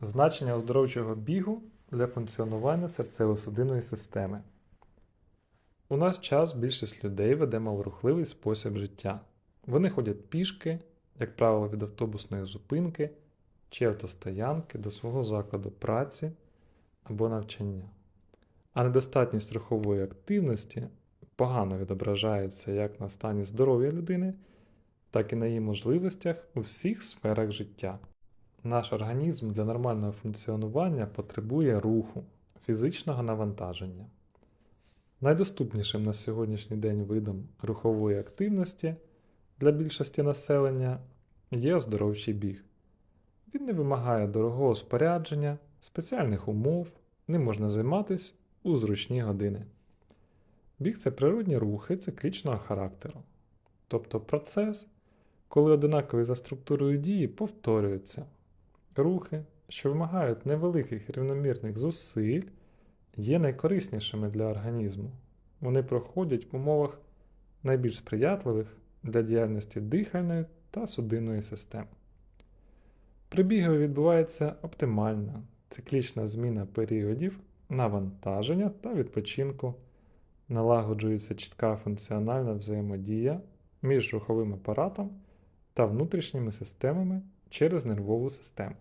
Значення оздоровчого бігу для функціонування серцево-судинної системи. У наш час більшість людей веде малорухливий спосіб життя. Вони ходять пішки, як правило, від автобусної зупинки чи автостоянки до свого закладу праці або навчання. А недостатність рухової активності погано відображається як на стані здоров'я людини, так і на її можливостях у всіх сферах життя. Наш організм для нормального функціонування потребує руху, фізичного навантаження. Найдоступнішим на сьогоднішній день видом рухової активності для більшості населення є оздоровчий біг. Він не вимагає дорогого спорядження, спеціальних умов, ним можна займатися у зручні години. Біг це природні рухи циклічного характеру, тобто процес, коли одинакові за структурою дії повторюються. Рухи, що вимагають невеликих рівномірних зусиль, є найкориснішими для організму. Вони проходять в умовах найбільш сприятливих для діяльності дихальної та судинної систем. При бігові відбувається оптимальна циклічна зміна періодів навантаження та відпочинку, налагоджується чітка функціональна взаємодія між руховим апаратом та внутрішніми системами через нервову систему.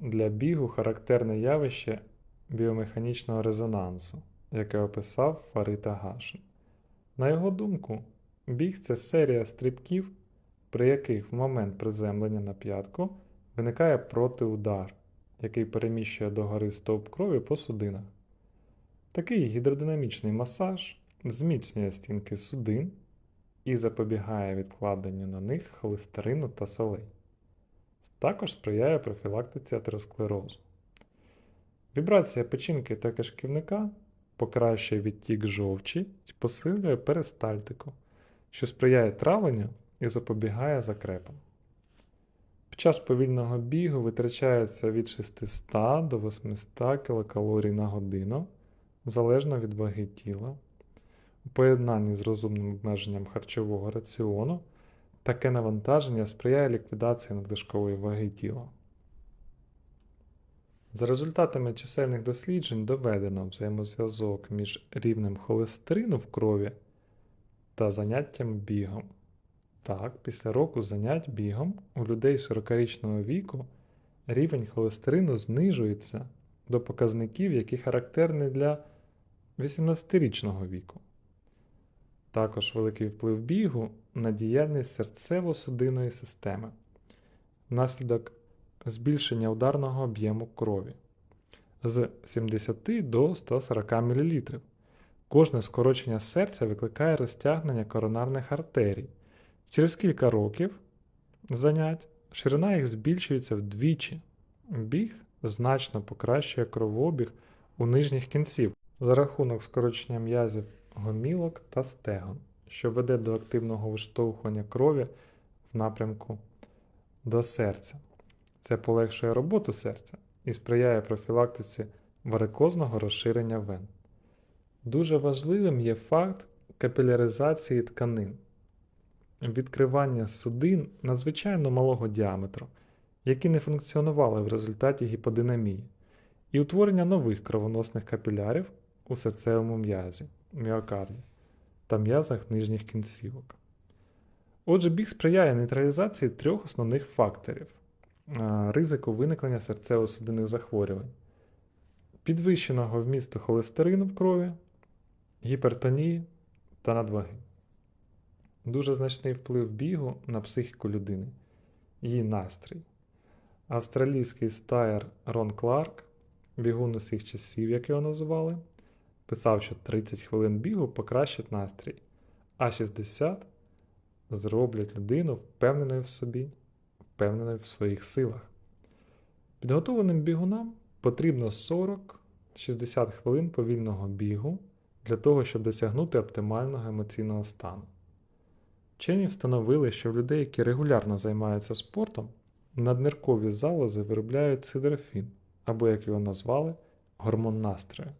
Для бігу характерне явище біомеханічного резонансу, яке описав Фарид Агашин. На його думку, біг це серія стрибків, при яких в момент приземлення на п'ятку виникає протиудар, який переміщує догори стовп крові по судинах. Такий гідродинамічний масаж зміцнює стінки судин і запобігає відкладенню на них холестерину та солей. Також сприяє профілактиці атеросклерозу. Вібрація печінки та кишківника покращує відтік жовчі і посилює перистальтику, що сприяє травленню і запобігає закрепам. Під час повільного бігу витрачається від 600 до 800 кілокалорій на годину залежно від ваги тіла. У поєднанні з розумним обмеженням харчового раціону таке навантаження сприяє ліквідації надлишкової ваги тіла. За результатами чисельних досліджень доведено взаємозв'язок між рівнем холестерину в крові та заняттям бігом. Так, після року занять бігом у людей 40-річного віку рівень холестерину знижується до показників, які характерні для 18-річного віку. Також великий вплив бігу на діяльність серцево-судинної системи внаслідок збільшення ударного об'єму крові з 70 до 140 мл. Кожне скорочення серця викликає розтягнення коронарних артерій. Через кілька років занять ширина їх збільшується вдвічі. Біг значно покращує кровообіг у нижніх кінців за рахунок скорочення м'язів гомілок та стегон, що веде до активного виштовхування крові в напрямку до серця. Це полегшує роботу серця і сприяє профілактиці варикозного розширення вен. Дуже важливим є факт капіляризації тканин, відкривання судин надзвичайно малого діаметру, які не функціонували в результаті гіподинамії, і утворення нових кровоносних капілярів у серцевому м'язі, міокарді та м'язах нижніх кінцівок. Отже, біг сприяє нейтралізації трьох основних факторів ризику виникнення серцево-судинних захворювань, підвищеного вмісту холестерину в крові, гіпертонії та надваги. Дуже значний вплив бігу на психіку людини, її настрій. Австралійський стаєр Рон Кларк, бігун усіх часів, як його називали, писав, що 30 хвилин бігу покращить настрій, а 60 зроблять людину впевненою в собі, впевненою в своїх силах. Підготовленим бігунам потрібно 40-60 хвилин повільного бігу для того, щоб досягнути оптимального емоційного стану. Вчені встановили, що в людей, які регулярно займаються спортом, надниркові залози виробляють сидрофін, або, як його назвали, гормон настрою.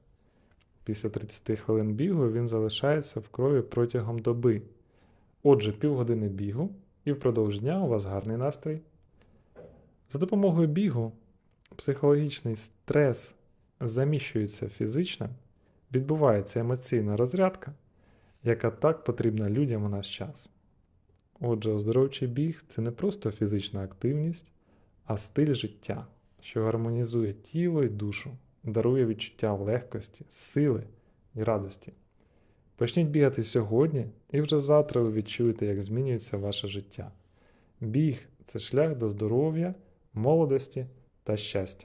Після 30 хвилин бігу він залишається в крові протягом доби. Отже, півгодини бігу і впродовж дня у вас гарний настрій. За допомогою бігу психологічний стрес заміщується фізичним, відбувається емоційна розрядка, яка так потрібна людям у наш час. Отже, оздоровчий біг це не просто фізична активність, а стиль життя, що гармонізує тіло і душу, дарує відчуття легкості, сили і радості. Почніть бігати сьогодні, і вже завтра ви відчуєте, як змінюється ваше життя. Біг це шлях до здоров'я, молодості та щастя.